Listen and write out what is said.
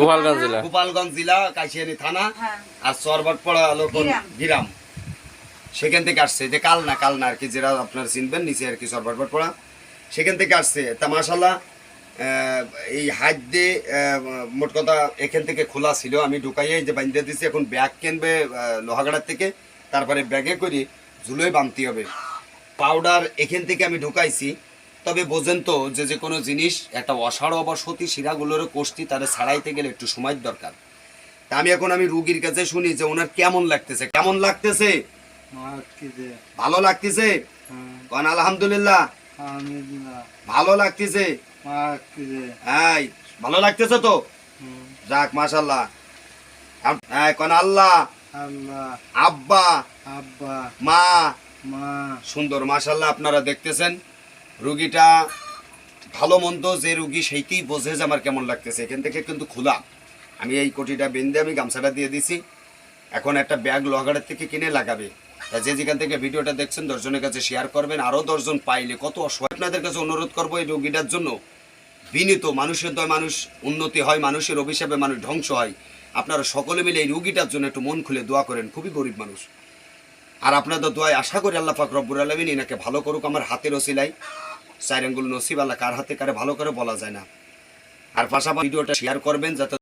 গোপালগঞ্জ জেলা। গোপালগঞ্জ জেলা কাশিয়ানি থানা হ্যাঁ। আর সরবটপাড়া হলো কোন? গিরাম। সেখান থেকে আসছে যে কালনা কালনা আর কি যেটা আপনার চিনবেন নিচে আর কি সরবটপাড়া সেখান থেকে আসছে। তা মাসাল্লাহ এই হাত দিয়ে আহ, মোট কথা এখান থেকে খোলা ছিল। আমি ঢুকাইয়ে যে বান্ধে দিছি এখন ব্যাগ কিনবে লোহাগাড়ার থেকে। তারপরে ব্যাগে করে ঝুলোয় বানতে হবে। পাউডার এখান থেকে আমি ঢুকাইছি। তবে বোঝেন তো যে যে কোনো জিনিস একটা অসাড় বা সতী শিরাগুলোরও কোষ্টি তারা ছাড়াইতে গেলে একটু সময়ের দরকার। তা আমি এখন আমি রুগীর কাছে শুনি যে ওনার কেমন লাগতেছে? কেমন লাগতেছে? ভালো লাগতেছে? কন আলহামদুলিল্লাহ। ভালো লাগতেছে? হ্যাঁ ভালো লাগতেছে তো? যাক মাশাল্লাহ হ্যাঁ কন আল্লাহ। আব্বা। আব্বা। মা। সুন্দর মাশাল্লাহ আপনারা দেখতেছেন। রুগীটা ভালো মন্দ যে রুগী সেইকেই বোঝে যে আমার কেমন লাগতেছে। এখান থেকে কিন্তু খোলা। আমি এই কোটিটা বেঁধে আমি গামছাটা দিয়ে দিছি। এখন একটা ব্যাগ লগারের থেকে কিনে লাগাবে। তা যে যেখান থেকে ভিডিওটা দেখছেন, দশজনের কাছে শেয়ার করবেন। আরও দশজন পাইলে কত অসহায়। আপনাদের কাছে অনুরোধ করব এই রোগীটার জন্য। বিনীত, মানুষের দয় মানুষ, উন্নতি হয়, মানুষের অভিশাপে মানুষ ধ্বংস হয়। আপনারা সকলে মিলে এই রুগীটার জন্য একটু মন খুলে দোয়া করেন। খুবই গরিব মানুষ। আর আপনাদের দোয়ায় আশা করি আল্লাহ পাক রব্বুর আলমিন এনাকে ভালো করুক। আমার হাতের ওসিলাই আঙ্গুল নসিব আল্লাহ কার হাতে কারে ভালো করে বলা যায় না। আর পাশাপাশি ভিডিওটা শেয়ার করবেন যাতে